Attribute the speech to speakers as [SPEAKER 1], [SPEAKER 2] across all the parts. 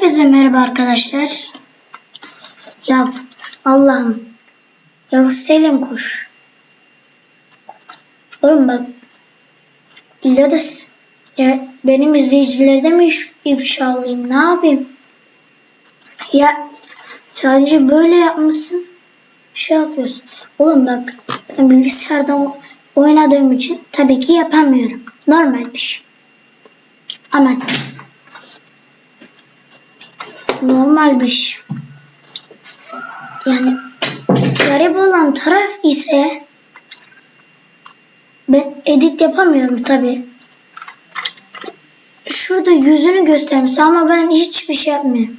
[SPEAKER 1] Hepinize merhaba arkadaşlar. Ya Allah'ım. Ya Selim kuş. Oğlum bak. Ya da ya benim izleyicileri de mi if- ifşa alayım? Ne yapayım? Ya sadece böyle yapmışsın. Şey yapıyorsun. Oğlum bak ben bilgisayarda oynadığım için tabii ki yapamıyorum. Normal bir şey. Ama normal bir şey. Yani garip olan taraf ise ben edit yapamıyorum tabi. Şurada yüzünü göstermiş ama ben hiçbir şey yapmıyorum.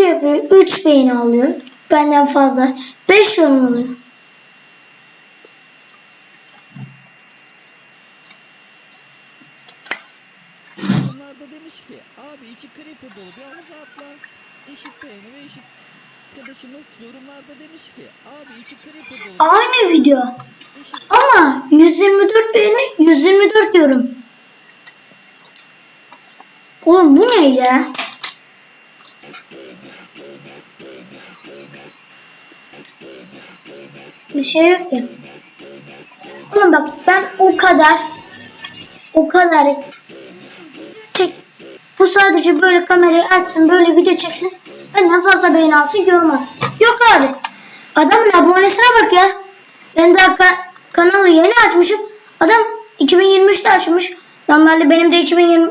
[SPEAKER 1] Video yapıyor. 3 beğeni alıyor. Benden fazla. 5 yorum oluyor.
[SPEAKER 2] Onlar da demiş ki abi içi creeper dolu bir havuza atla. Eşit beğeni ve eşit arkadaşımız yorumlarda demiş ki abi içi creeper dolu
[SPEAKER 1] Aynı video.
[SPEAKER 2] eşit
[SPEAKER 1] Ama 124 beğeni 124 yorum. Oğlum bu ne ya? Bir şey yok ki. Oğlum bak ben o kadar o kadar çek bu sadece böyle kamerayı açsın böyle video çeksin benden fazla beğeni alsın alsın. Yok abi. Adamın abonesine bak ya. Ben daha ka- kanalı yeni açmışım. Adam 2023'te açmış. Normalde benim de 2020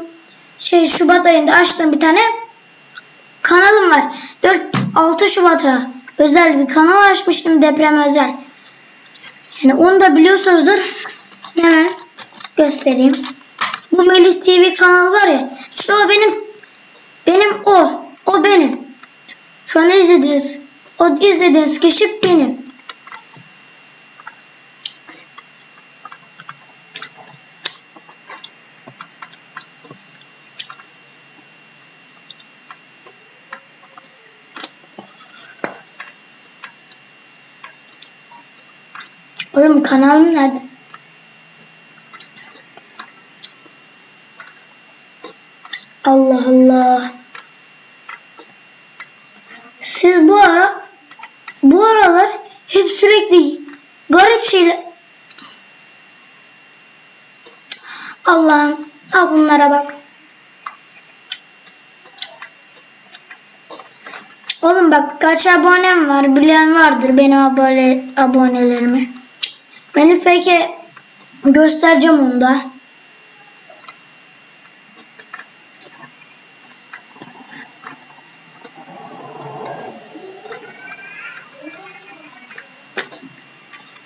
[SPEAKER 1] şey Şubat ayında açtığım bir tane kanalım var. 4 6 Şubat'a özel bir kanal açmıştım deprem özel. Yani onu da biliyorsunuzdur. Hemen göstereyim. Bu Melih TV kanal var ya. İşte o benim benim o. O benim. Şu an izlediğiniz o izlediğiniz kişi benim. Oğlum kanalım nerede? Allah Allah. Siz bu ara bu aralar hep sürekli garip şeyler Allah'ım al bunlara bak. Oğlum bak kaç abonem var bilen vardır benim abone abonelerimi. Beni fake göstereceğim onu da.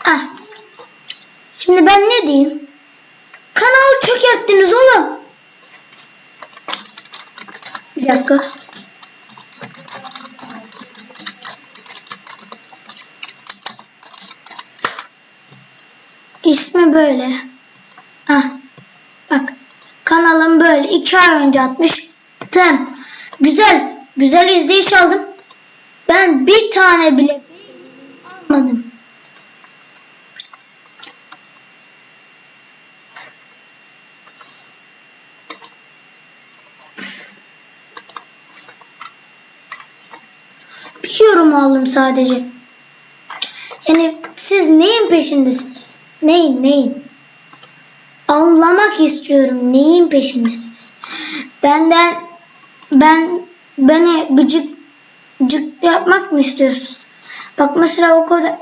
[SPEAKER 1] Ah. Şimdi ben ne diyeyim? Kanalı çökerttiniz oğlum. Bir dakika. Böyle. Ah. Bak. Kanalım böyle. iki ay önce atmıştım. Güzel. Güzel izleyiş aldım. Ben bir tane bile almadım. Bir yorum aldım sadece. Yani siz neyin peşindesiniz? Neyin neyin? Anlamak istiyorum neyin peşindesiniz? Benden ben beni gıcık gıcık yapmak mı istiyorsunuz? Bak mesela o kadar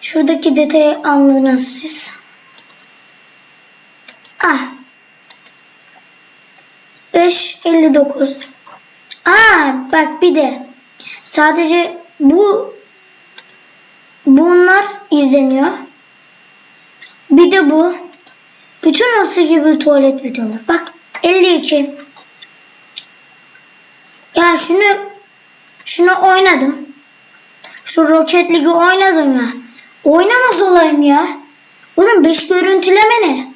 [SPEAKER 1] şuradaki detayı anladınız siz. Ah 5.59 Aa bak bir de sadece bu bunlar izleniyor. Bir de bu. Bütün o gibi tuvalet videoları. Bak 52. Ya şunu şunu oynadım. Şu Rocket League'i oynadım ya. Oynamaz olayım ya. Oğlum 5 görüntüleme ne?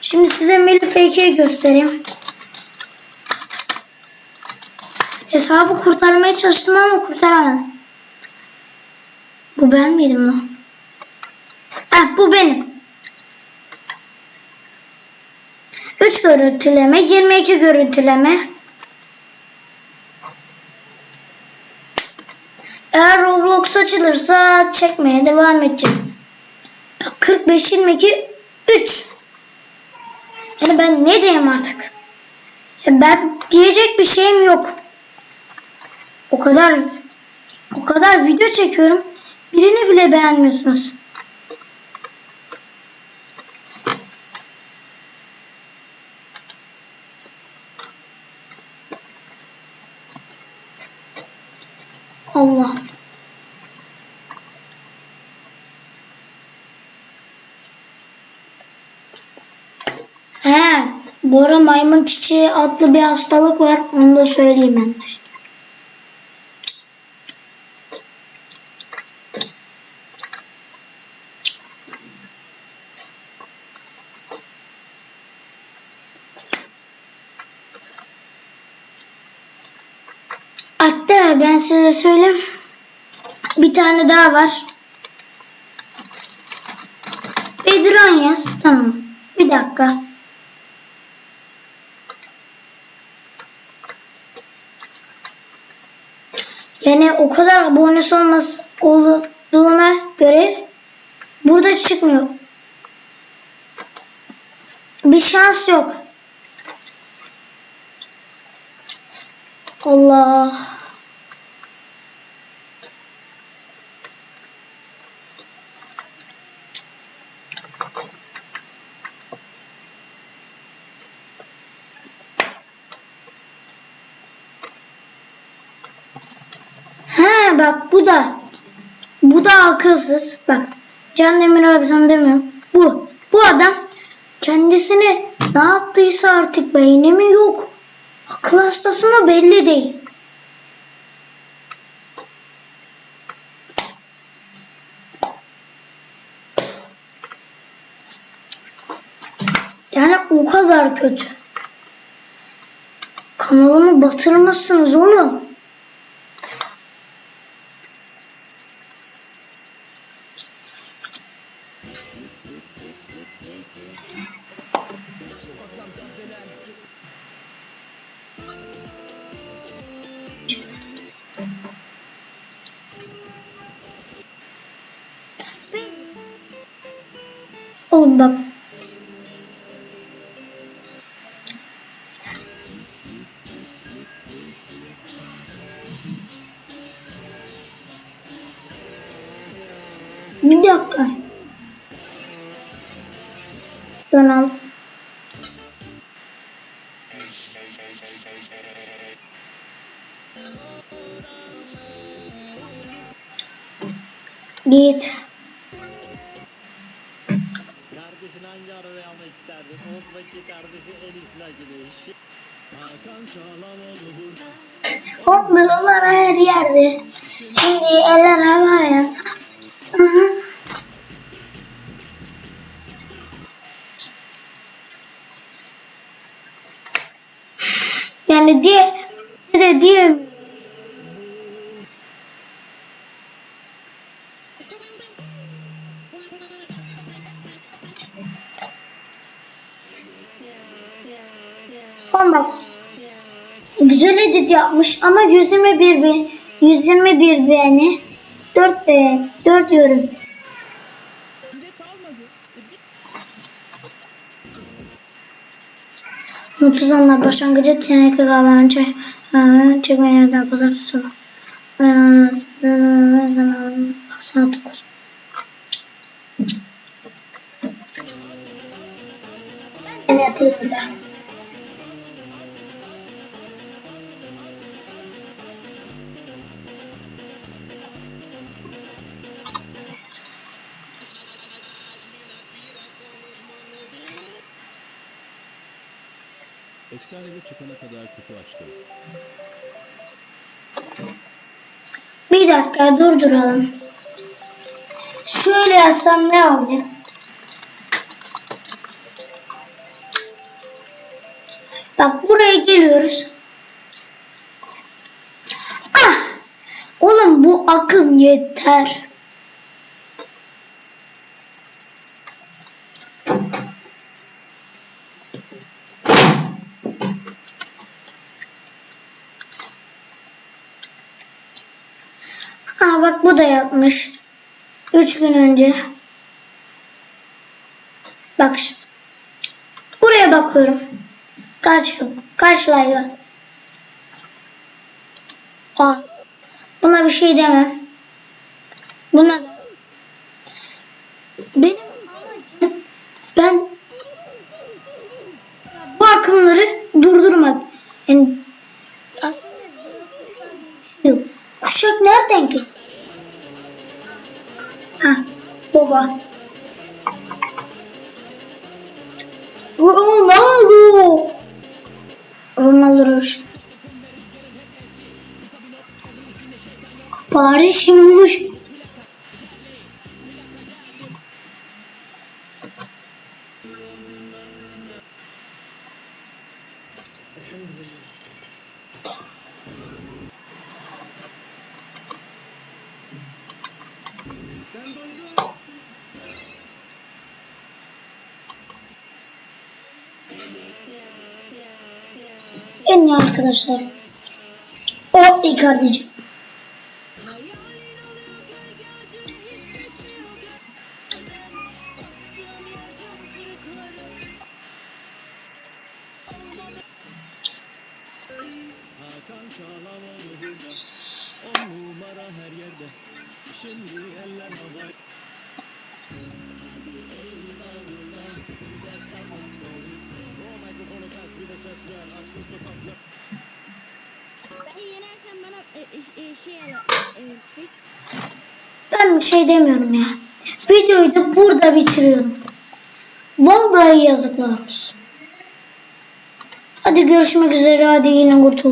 [SPEAKER 1] Şimdi size Melih Fake'i göstereyim. Hesabı kurtarmaya çalıştım ama kurtaramadım. Bu ben miydim lan? Heh, bu benim. 3 görüntüleme, 22 görüntüleme. Eğer Roblox açılırsa çekmeye devam edeceğim. 45 22 3. Yani ben ne diyeyim artık? Ya ben diyecek bir şeyim yok. O kadar o kadar video çekiyorum. Birini bile beğenmiyorsunuz. Allah. He, Bora maymun çiçeği adlı bir hastalık var. Onu da söyleyeyim ben. de. Ben size söyleyeyim. Bir tane daha var. Bedran yaz. Tamam. Bir dakika. Yani o kadar abonesi olması olduğuna göre burada çıkmıyor. Bir şans yok. Allah. He bak bu da. Bu da akılsız. Bak Can Demir abi sana demiyorum. Bu. Bu adam kendisini ne yaptıysa artık beyni mi yok. Akıl hastası mı belli değil. Yani o kadar kötü. Kanalımı batırmışsınız oğlum. Oğlum bak. Bir dakika. Git.
[SPEAKER 2] Kardeşin hangi arabayı almak isterdin? Osman'daki kardeşi en iyisini hak ediyor.
[SPEAKER 1] Hopluyorlar her yerde. Şimdi eller havaya. yapmış ama 121 be 121 beğeni 4 beğen 4 yorum. Mutsuz anlar başlangıcı teneke kahveni çek çekmeye kadar pazartesi sabah. Ben onu zaman 99.
[SPEAKER 3] Efsanevi çıkana kadar kutu açtım.
[SPEAKER 1] Bir dakika durduralım. Şu yazsam ne olacak? Bak buraya geliyoruz. Ah! Oğlum bu akım yeter. Aa bak bu da yapmış. Üç gün önce. Bak. Buraya bakıyorum. Kaç kaç like? Aa, buna bir şey demem. Buna benim amacım ben bu akımları durdurmak. Yani aslında yok. Kuşak nereden ki? Ha, baba. Ronaldo. Ronaldo Roş. Paris yumuş. En iyi arkadaşlar. O Icardi'ci. Bir şey demiyorum ya. Videoyu da burada bitiriyorum. Vallahi yazıklar olsun. Hadi görüşmek üzere. Hadi yine kurtul.